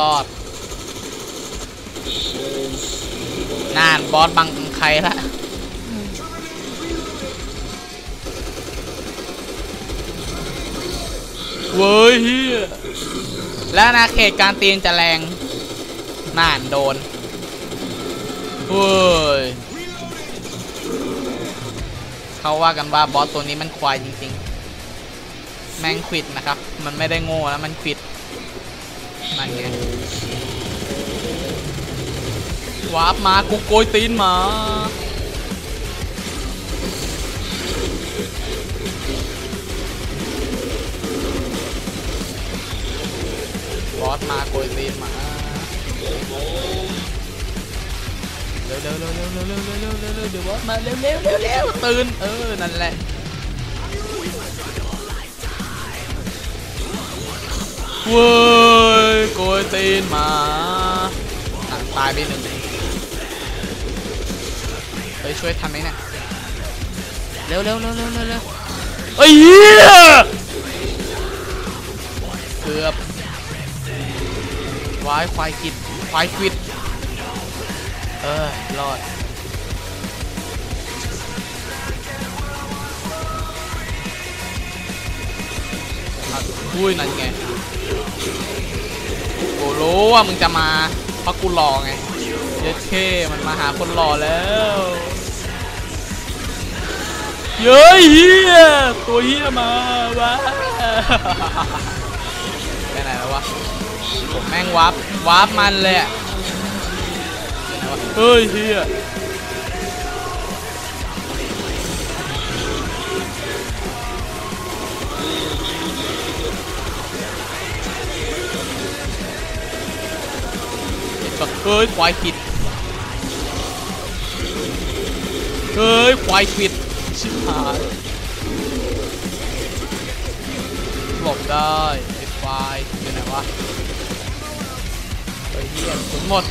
รอดนานบอสบังใครละเว้ยเฮียแล้วนาเขตการตีนจะแรง น่านโดน เว้ย เขาว่ากันว่าบอสตัวนี้มันควายจริงๆ แม่งควิดนะครับ มันไม่ได้โง่แล้วมันควิด นั่นไงวาร์ปมากูโกยตีนมาบอสมาโกยตีนมาเร็วเร็วเร็วเร็วเร็วเร็วเร็วเร็วเร็วเร็วเดี๋ยวบอสมาเร็วเร็วเร็วเร็วตื่นเออนั่นแหละเว้ยโก ยตีนมาอะตายไปหนึ่งไปช่วยทันไหมเนี่ยเร็วเร็วเร็วเร็วเร็วเร็วเอ้ยเหี้ยเกือบควายควายกิดควายควิดเออรอดอุ้ยนั่นไง รู้ว่ามึงจะมาเพราะกูรอไงเย็ดเคมันมาหาคนรอแล้วเย้ยเฮียตัวเฮียมาวะไปไหนแล้ววะผมแม่งวับวับมันเลยอะไหนวะเฮ้ยเฮีย ไอ้สัตว์เฮ้ยควายขิดเฮ้ยควายขิดชิบหายหลบได้ไอ้ควายอยู่ไหนวะเฮ้ยเฮียงหมด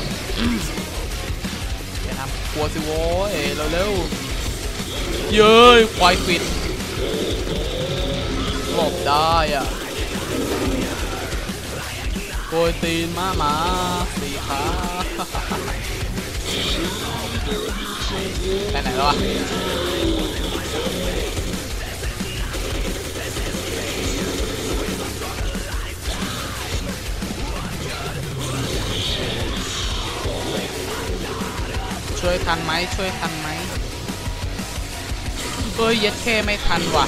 อย่าทำกลัวสิโว้ยเร็วๆเย้ยควายปิดหลบได้อะโกยตีนมาหมา ไปไหนแล้ววะช่วยทันไหมช่วยทันไหมเฮ้ยเย็ดแค่ไม่ทันว่ะ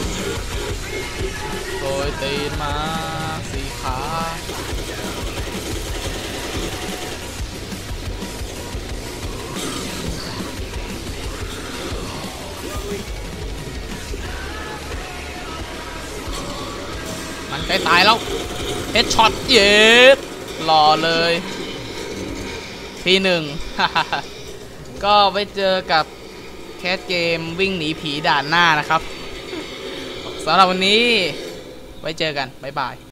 โกยตีนมาสีขา มันใกล้ตายแล้วเฮดช็อตเย็ดรอเลยทีหนึ่งก็ไปเจอกับแคสเกมวิ่งหนีผีด่านหน้านะครับสำหรับวันนี้ไว้เจอกัน บ๊ายบาย